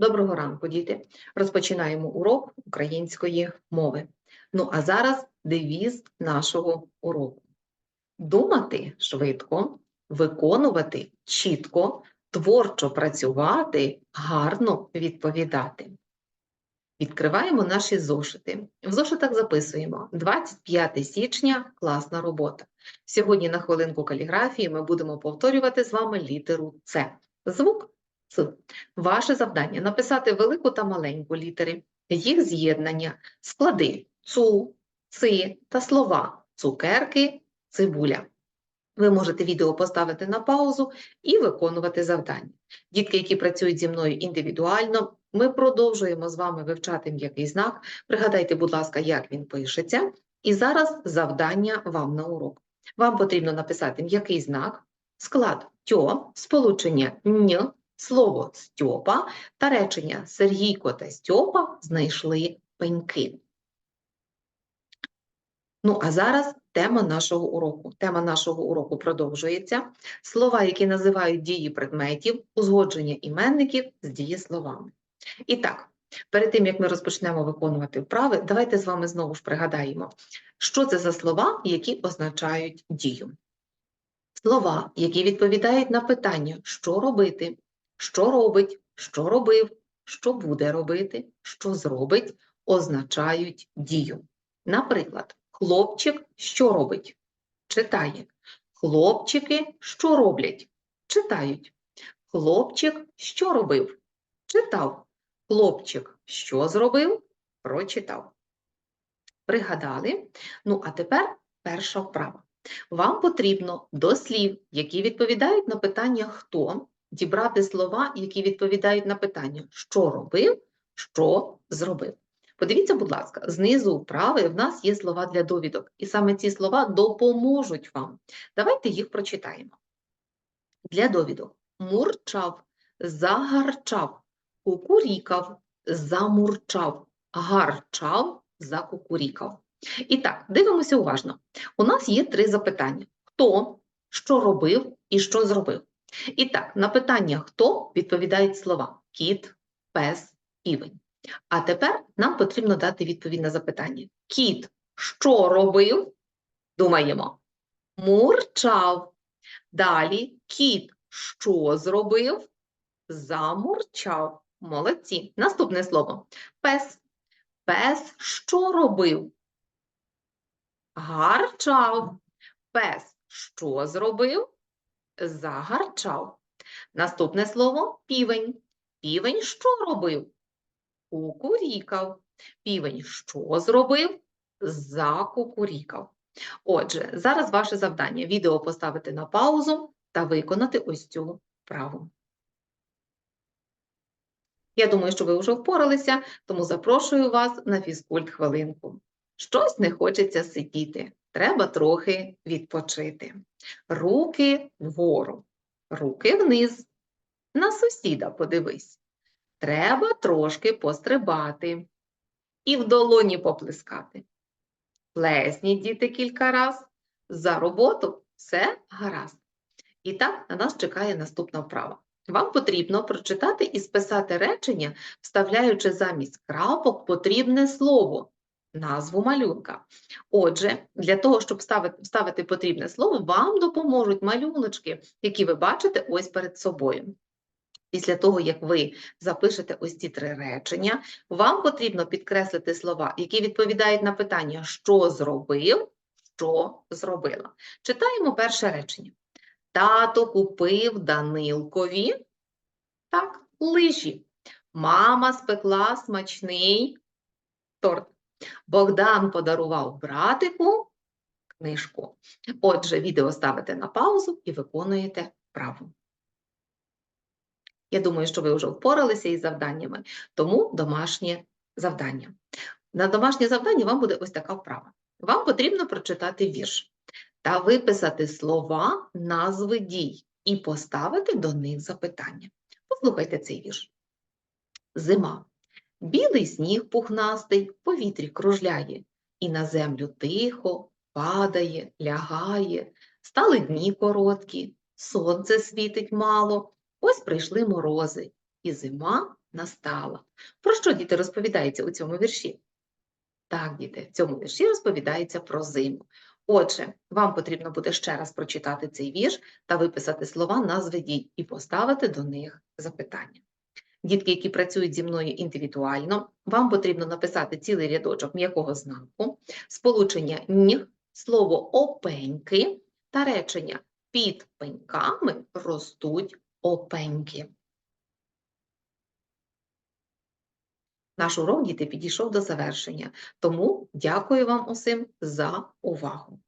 Доброго ранку, діти. Розпочинаємо урок української мови. Ну, а зараз девіз нашого уроку. Думати швидко, виконувати чітко, творчо працювати, гарно відповідати. Відкриваємо наші зошити. В зошитах записуємо 25 січня класна робота. Сьогодні на хвилинку каліграфії ми будемо повторювати з вами літеру С. Звук. Ваше завдання написати велику та маленьку літери, їх з'єднання, склади цу, ци та слова цукерки, цибуля. Ви можете відео поставити на паузу і виконувати завдання. Дітки, які працюють зі мною індивідуально, ми продовжуємо з вами вивчати м'який знак. Пригадайте, будь ласка, як він пишеться. І зараз завдання вам на урок. Вам потрібно написати м'який знак, склад тьо, сполучення н, слово Стьопа та речення Сергійко та Стьопа знайшли пеньки. Ну, а зараз тема нашого уроку. Тема нашого уроку продовжується. Слова, які називають дії предметів, узгодження іменників з дієсловами. І так, перед тим, як ми розпочнемо виконувати вправи, давайте з вами знову ж пригадаємо, що це за слова, які означають дію. Слова, які відповідають на питання, що робити, що робить, що робив, що буде робити, що зробить, означають дію. Наприклад, хлопчик що робить? Читає. Хлопчики що роблять? Читають. Хлопчик що робив? Читав. Хлопчик що зробив? Прочитав. Пригадали? Ну, а тепер перша вправа. Вам потрібно до слів, які відповідають на питання хто, дібрати слова, які відповідають на питання, що робив, що зробив. Подивіться, будь ласка, знизу вправи в нас є слова для довідок, і саме ці слова допоможуть вам. Давайте їх прочитаємо. Для довідок мурчав, загарчав, кукурікав, замурчав, гарчав, закукурікав. І так, дивимося уважно. У нас є три запитання: хто, що робив і що зробив. І так, на питання хто відповідають слова кіт, пес, півень. А тепер нам потрібно дати відповідь на запитання. Кіт що робив? Думаємо. Мурчав. Далі кіт що зробив? Замурчав. Молодці. Наступне слово. Пес. Пес що робив? Гарчав. Пес що зробив? Загарчав. Наступне слово півень. Півень що робив? Кукурікав. Півень що зробив? Закукурікав. Отже, зараз ваше завдання відео поставити на паузу та виконати ось цю вправу. Я думаю, що ви вже впоралися, тому запрошую вас на фізкульт хвилинку. Щось не хочеться сидіти, треба трохи відпочити. Руки вгору, руки вниз. На сусіда подивись. Треба трошки пострибати і в долоні поплескати. Плесніть, діти, кілька раз. За роботу все гаразд. І так на нас чекає наступна вправа. Вам потрібно прочитати і списати речення, вставляючи замість крапок потрібне слово, назву малюнка. Отже, для того, щоб вставити, вставити потрібне слово, вам допоможуть малюночки, які ви бачите ось перед собою. Після того, як ви запишете ось ці три речення, вам потрібно підкреслити слова, які відповідають на питання, що зробив, що зробила. Читаємо перше речення. Тато купив Данилкові так, лижі. Мама спекла смачний торт. Богдан подарував братику книжку. Отже, відео ставите на паузу і виконуєте вправу. Я думаю, що ви вже впоралися із завданнями, тому домашнє завдання. На домашнє завдання вам буде ось така вправа. Вам потрібно прочитати вірш та виписати слова, назви дій і поставити до них запитання. Послухайте цей вірш. Зима. Білий сніг пухнастий в повітрі кружляє, і на землю тихо падає, лягає, стали дні короткі, сонце світить мало, ось прийшли морози, і зима настала. Про що діти розповідається у цьому вірші? Так, діти, в цьому вірші розповідається про зиму. Отже, вам потрібно буде ще раз прочитати цей вірш та виписати слова назви дій і поставити до них запитання. Дітки, які працюють зі мною індивідуально, вам потрібно написати цілий рядочок м'якого знаку, сполучення ніг, слово опеньки та речення під пеньками ростуть опеньки. Наш урок діти підійшов до завершення, тому дякую вам усім за увагу.